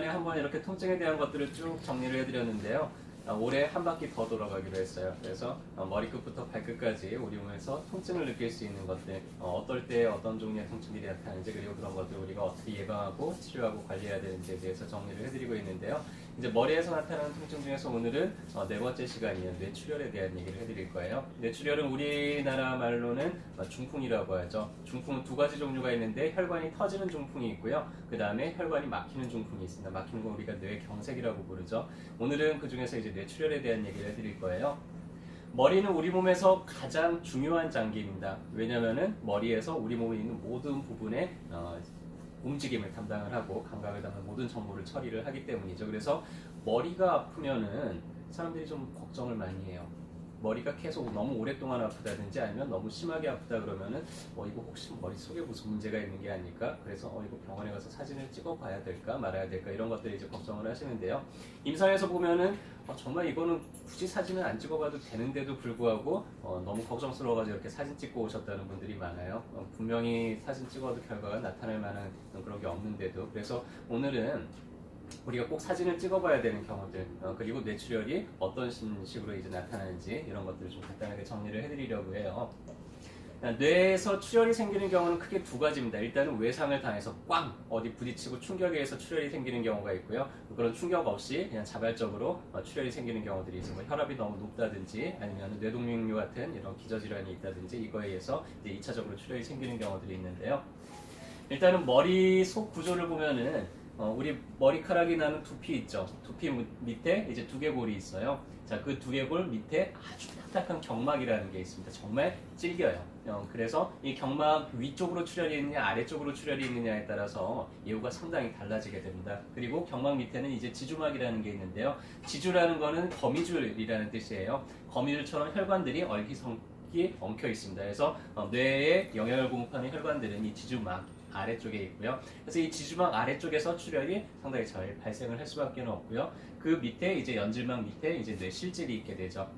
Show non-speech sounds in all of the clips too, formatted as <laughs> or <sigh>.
한번 이렇게 통증에 대한 것들을 쭉 정리를 해드렸는데요. 아, 올해 한 바퀴 더 돌아가기로 했어요. 그래서 어, 머리끝부터 발끝까지 우리 몸에서 통증을 느낄 수 있는 것들, 어, 떨 때 어떤 종류의 통증들이 나타나는지 그리고 그런 것들 우리가 어떻게 예방하고 치료하고 관리해야 되는지에 대해서 정리를 해드리고 있는데요. 이제 머리에서 나타나는 통증 중에서 오늘은 어, 네 번째 시간이에요. 뇌출혈에 대한 얘기를 해드릴 거예요. 뇌출혈은 우리나라 말로는 어, 중풍이라고 하죠. 중풍은 두 가지 종류가 있는데 혈관이 터지는 중풍이 있고요. 그 다음에 혈관이 막히는 중풍이 있습니다. 막히는 건 우리가 뇌경색이라고 부르죠. 오늘은 그 중에서 이제 뇌출혈에 대한 얘기를 해드릴 거예요. 머리는 우리 몸에서 가장 중요한 장기입니다. 왜냐면은 머리에서 우리 몸에 있는 모든 부분에 어, 움직임을 담당을 하고 감각을 담는 모든 정보를 처리를 하기 때문이죠. 그래서 머리가 아프면은 사람들이 좀 걱정을 많이 해요. 머리가 계속 너무 오랫동안 아프다든지 아니면 너무 심하게 아프다 그러면은 어 이거 혹시 머릿속에 무슨 문제가 있는 게 아닐까? 그래서 어 이거 병원에 가서 사진을 찍어 봐야 될까 말아야 될까 이런 것들을 이제 걱정을 하시는데요. 임상에서 보면은 어, 정말 이거는 굳이 사진을 안 찍어봐도 되는데도 불구하고 어, 너무 걱정스러워가지고 이렇게 사진 찍고 오셨다는 분들이 많아요. 어, 분명히 사진 찍어도 결과가 나타날 만한 그런 게 없는데도 그래서 오늘은 우리가 꼭 사진을 찍어봐야 되는 경우들 어, 그리고 뇌출혈이 어떤 신- 식으로 이제 나타나는지 이런 것들을 좀 간단하게 정리를 해드리려고 해요. 뇌에서 출혈이 생기는 경우는 크게 두 가지입니다. 일단은 외상을 당해서 꽝 어디 부딪히고 충격에 의해서 출혈이 생기는 경우가 있고요. 그런 충격 없이 그냥 자발적으로 어, 출혈이 생기는 경우들이 있어요. 뭐 혈압이 너무 높다든지 아니면 뇌동맥류 같은 이런 기저질환이 있다든지 이거에 의해서 이제 2차적으로 출혈이 생기는 경우들이 있는데요. 일단은 머리 속 구조를 보면은 어, 우리 머리카락이 나는 두피 있죠. 두피 무- 밑에 이제 두개골이 있어요. 자, 그 두개골 밑에 아주 딱딱한 경막이라는 게 있습니다. 정말 질겨요. 어, 그래서 이 경막 위쪽으로 출혈이 있느냐 아래쪽으로 출혈이 있느냐에 따라서 예후가 상당히 달라지게 됩니다. 그리고 경막 밑에는 이제 지주막이라는 게 있는데요. 지주라는 거는 거미줄이라는 뜻이에요. 거미줄처럼 혈관들이 얼기성기 엉켜 있습니다. 그래서 어, 뇌에 영향을 공급하는 혈관들은 이 지주막 아래쪽에 있고요. 그래서 이 지주막 아래쪽에서 출혈이 상당히 잘 발생을 할 수밖에 없고요. 그 밑에 이제 연질막 밑에 이제 뇌 실질이 있게 되죠.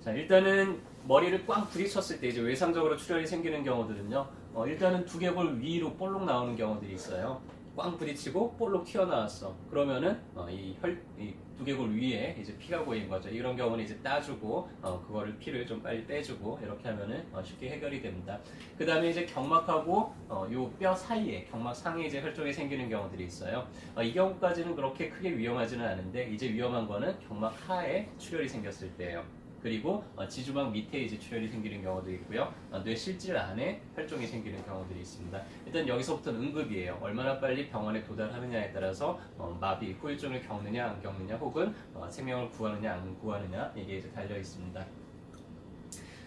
자, 일단은 머리를 꽝 부딪혔을 때 이제 외상적으로 출혈이 생기는 경우들은요. 어, 일단은 두개골 위로 볼록 나오는 경우들이 있어요. 꽝 부딪히고 볼록 튀어나왔어. 그러면은 어, 이 혈, 이 두개골 위에 이제 피가 고인 거죠. 이런 경우는 이제 따주고 어, 그거를 피를 좀 빨리 빼주고 이렇게 하면은 어, 쉽게 해결이 됩니다. 그 다음에 이제 경막하고 어, 요뼈 사이에 경막 상에 이제 혈종이 생기는 경우들이 있어요. 어, 이 경우까지는 그렇게 크게 위험하지는 않은데 이제 위험한 거는 경막 하에 출혈이 생겼을 때예요. 그리고 어, 지주막 밑에 이제 출혈이 생기는 경우도 있고요. 어, 뇌 실질 안에 혈종이 생기는 경우들이 있습니다. 일단 여기서부터는 응급이에요. 얼마나 빨리 병원에 도달하느냐에 따라서 어, 마비, 후유증을 겪느냐 안 겪느냐 혹은 어, 생명을 구하느냐 안 구하느냐 이게 이제 달려 있습니다.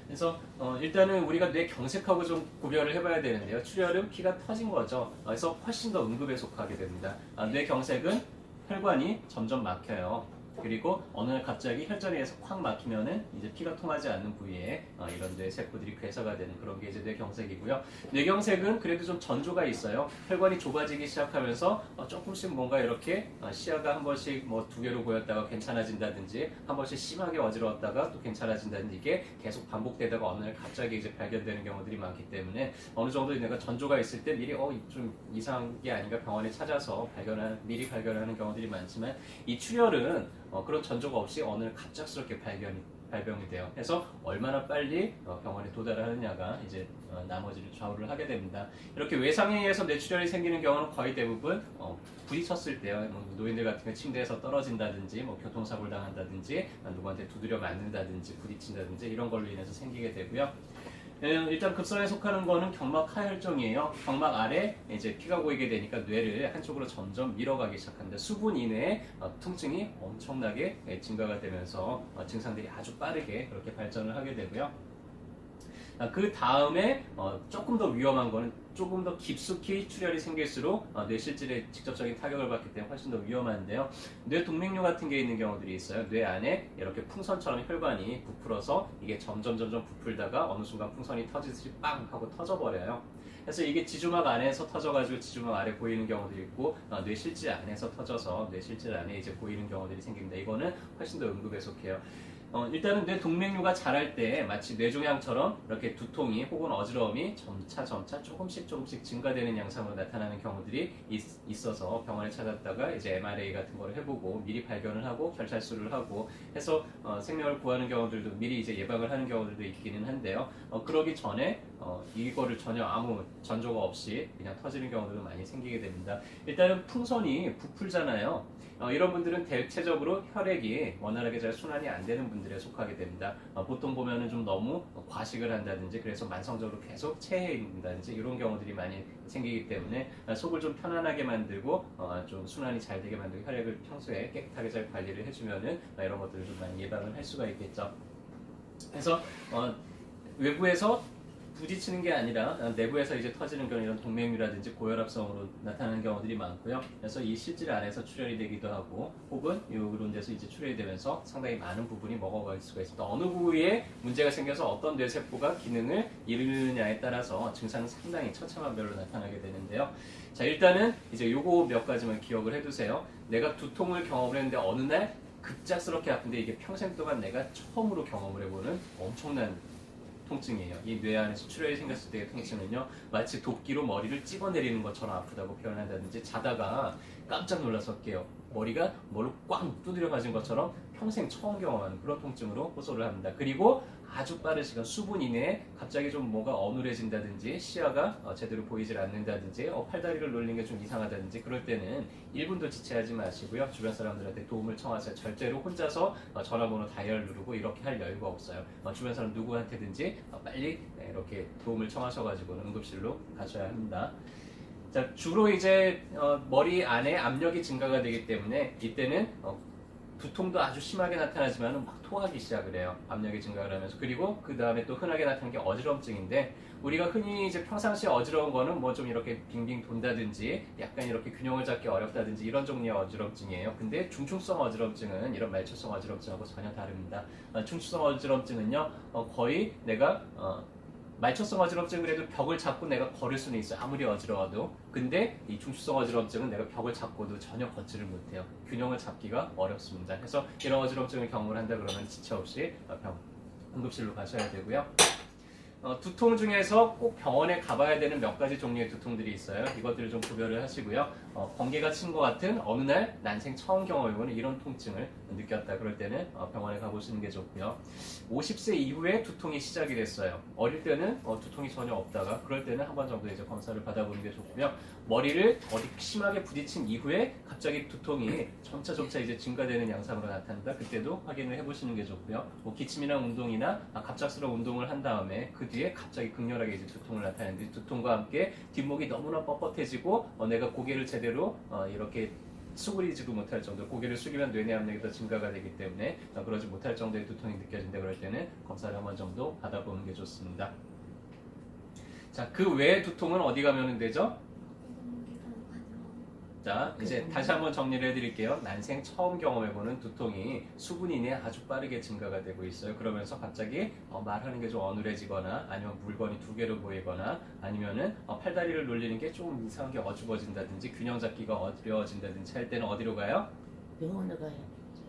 그래서 어, 일단은 우리가 뇌 경색하고 좀 구별을 해봐야 되는데요. 출혈은 피가 터진 거죠. 어, 그래서 훨씬 더 응급에 속하게 됩니다. 아, 뇌 경색은 혈관이 점점 막혀요. 그리고 어느 날 갑자기 혈전에 의해서 콱 막히면은 이제 피가 통하지 않는 부위에 어, 이런 뇌 세포들이 괴사가 되는 그런 게 이제 뇌경색이고요. 뇌경색은 그래도 좀 전조가 있어요. 혈관이 좁아지기 시작하면서 어, 조금씩 뭔가 이렇게 어, 시야가 한 번씩 뭐 두 개로 보였다가 괜찮아진다든지 한 번씩 심하게 어지러웠다가 또 괜찮아진다든지 이게 계속 반복되다가 어느 날 갑자기 이제 발견되는 경우들이 많기 때문에 어느 정도 내가 전조가 있을 때 미리 어 좀 이상한 게 아닌가 병원에 찾아서 발견하는 미리 발견하는 경우들이 많지만 이 출혈은 어, 그런 전조가 없이 어느 날 갑작스럽게 발견이 발병이 돼요. 그래서 얼마나 빨리 어, 병원에 도달하느냐가 이제 어, 나머지를 좌우를 하게 됩니다. 이렇게 외상에 의해서 뇌출혈이 생기는 경우는 거의 대부분 어, 부딪혔을 때요. 뭐 노인들 같은 경우 침대에서 떨어진다든지, 뭐 교통사고를 당한다든지, 어, 누구한테 두드려 맞는다든지, 부딪힌다든지 이런 걸로 인해서 생기게 되고요. 예, 일단 급성에 속하는 거는 경막 하혈종이에요. 경막 아래 이제 피가 고이게 되니까 뇌를 한쪽으로 점점 밀어가기 시작합니다. 수분 이내에 어, 통증이 엄청나게 예, 증가가 되면서 어, 증상들이 아주 빠르게 그렇게 발전을 하게 되고요. 아, 그 다음에 어, 조금 더 위험한 거는 조금 더 깊숙이 출혈이 생길수록 어, 뇌 실질에 직접적인 타격을 받기 때문에 훨씬 더 위험한데요. 뇌 동맥류 같은 게 있는 경우들이 있어요. 뇌 안에 이렇게 풍선처럼 혈관이 부풀어서 이게 점점 점점 부풀다가 어느 순간 풍선이 터지듯이 빵 하고 터져버려요. 그래서 이게 지주막 안에서 터져가지고 지주막 아래 보이는 경우도 있고 어, 뇌 실질 안에서 터져서 뇌 실질 안에 이제 보이는 경우들이 생깁니다. 이거는 훨씬 더 응급에 속해요. 어, 일단은 뇌 동맥류가 자랄 때 마치 뇌종양처럼 이렇게 두통이 혹은 어지러움이 점차 점차 조금씩 조금씩 증가되는 양상으로 나타나는 경우들이 있, 어서 병원에 찾았다가 이제 MRA 같은 거를 해보고 미리 발견을 하고 결찰수를 하고 해서 어, 생명을 구하는 경우들도 미리 이제 예방을 하는 경우들도 있기는 한데요. 어, 그러기 전에 어, 이거를 전혀 아무 전조가 없이 그냥 터지는 경우들도 많이 생기게 됩니다. 일단은 풍선이 부풀잖아요. 어, 이런 분들은 대체적으로 혈액이 원활하게 잘 순환이 안 되는 분들 에 속하게 됩니다. 어, 보통 보면은 좀 너무 과식을 한다든지 그래서 만성적으로 계속 체해 있는다든지 이런 경우들이 많이 생기기 때문에 어, 속을 좀 편안하게 만들고 어, 좀 순환이 잘 되게 만들고 혈액을 평소에 깨끗하게 잘 관리를 해주면은 어, 이런 것들을 좀 많이 예방을 할 수가 있겠죠. 그래서 어, 외부에서 부딪히는 게 아니라 어, 내부에서 이제 터지는 그런 이런 동맥류라든지 고혈압성으로 나타나는 경우들이 많고요. 그래서 이 실질 안에서 출혈이 되기도 하고 혹은 이런 데서 이제 출혈이 되면서 상당히 많은 부분이 먹어갈 수가 있습니다. 어느 부위에 문제가 생겨서 어떤 뇌세포가 기능을 잃느냐에 따라서 증상은 상당히 처참한별로 나타나게 되는데요. 자 일단은 이제 요거 몇 가지만 기억을 해두세요. 내가 두통을 경험을 했는데 어느 날 급작스럽게 아픈데 이게 평생 동안 내가 처음으로 경험을 해보는 엄청난 통증이에요. 이 뇌 안에서 출혈이 생겼을 때의 통증은요, 마치 도끼로 머리를 찍어내리는 것처럼 아프다고 표현한다든지 자다가 깜짝 놀라서 깨요. 머리가 뭘로 꽝 두드려 맞은 것처럼 평생 처음 경험하는 그런 통증으로 호소를 합니다. 그리고 아주 빠른 시간, 수분 이내에 갑자기 좀 뭐가 어눌해진다든지 시야가 어, 제대로 보이질 않는다든지 어, 팔다리를 놀리는 게좀 이상하다든지 그럴 때는 1분도 지체하지 마시고요. 주변 사람들한테 도움을 청하세요. 절대로 혼자서 어, 전화번호 다이얼 누르고 이렇게 할 여유가 없어요. 어, 주변 사람 누구한테든지 어, 빨리 네, 이렇게 도움을 청하셔가지고 응급실로 가셔야 합니다. 자, 주로 이제 어, 머리 안에 압력이 증가가 되기 때문에 이때는 어, 두통도 아주 심하게 나타나지만 막 토하기 시작을 해요. 압력이 증가를 하면서. 그리고 그 다음에 또 흔하게 나타나는 게 어지럼증인데 우리가 흔히 이제 평상시에 어지러운 거는 뭐 좀 이렇게 빙빙 돈다든지 약간 이렇게 균형을 잡기 어렵다든지 이런 종류의 어지럼증이에요. 근데 중충성 어지럼증은 이런 말초성 어지럼증하고 전혀 다릅니다. 어, 중충성 어지럼증은요 어, 거의 내가 어, 말초성 어지럼증은 그래도 벽을 잡고 내가 걸을 수는 있어요. 아무리 어지러워도. 근데 이 중추성 어지럼증은 내가 벽을 잡고도 전혀 걷지를 못해요. 균형을 잡기가 어렵습니다. 그래서 이런 어지럼증을 경험을 한다 그러면 지체 없이 병, 응급실로 가셔야 되고요. 어, 두통 중에서 꼭 병원에 가봐야 되는 몇 가지 종류의 두통들이 있어요. 이것들을 좀 구별을 하시고요. 어, 번개가 친 것 같은 어느 날 난생 처음 경험해보는 이런 통증을 느꼈다. 그럴 때는 어, 병원에 가보시는 게 좋고요. 50세 이후에 두통이 시작이 됐어요. 어릴 때는 어, 두통이 전혀 없다가 그럴 때는 한 번 정도 이제 검사를 받아보는 게 좋고요. 머리를 어디 심하게 부딪힌 이후에 갑자기 두통이 점차 점차 이제 증가되는 양상으로 나타난다. 그때도 확인을 해보시는 게 좋고요. 뭐 기침이나 운동이나 아, 갑작스러운 운동을 한 다음에 그 뒤에 갑자기 극렬하게 이제 두통을 나타내는데 두통과 함께 뒷목이 너무나 뻣뻣해지고 어, 내가 고개를 제대로 어, 이렇게 수그리지도 못할 정도 고개를 숙이면 뇌내 압력이 더 증가가 되기 때문에 어, 그러지 못할 정도의 두통이 느껴진다 그럴 때는 검사를 한 번 정도 받아보는 게 좋습니다. 자, 그 외의 두통은 어디 가면 되죠? 자, 이제 다시 한번 정리를 해드릴게요. 난생 처음 경험해보는 두통이 수분 이내에 아주 빠르게 증가가 되고 있어요. 그러면서 갑자기 어, 말하는 게 좀 어눌해지거나 아니면 물건이 두 개로 보이거나 아니면은 어, 팔다리를 놀리는 게좀 이상하게 어죽어진다든지 균형 잡기가 어려워진다든지 할 때는 어디로 가요? 병원에 가야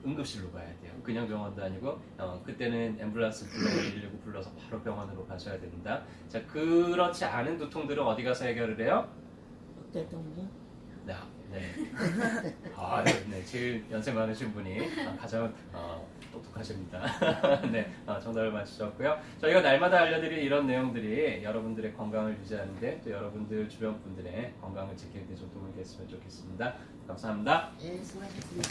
응급실로 가야 돼요. 그냥 병원도 아니고 어, 그때는 앰뷸런스 불러서 119 불러서 바로 병원으로 가셔야 됩니다. 자, 그렇지 않은 두통들은 어디 가서 해결을 해요? 어때던데? 네. 네. <laughs> 아, 네, 네. 제일 연세 많으신 분이 아, 가장 어, 똑똑하십니다. <laughs> 네, 어, 정답을 맞추셨고요. 저희가 날마다 알려드릴 이런 내용들이 여러분들의 건강을 유지하는데 또 여러분들 주변 분들의 건강을 지키는 데 좀 도움이 됐으면 좋겠습니다. 감사합니다. 예, 수고하셨습니다.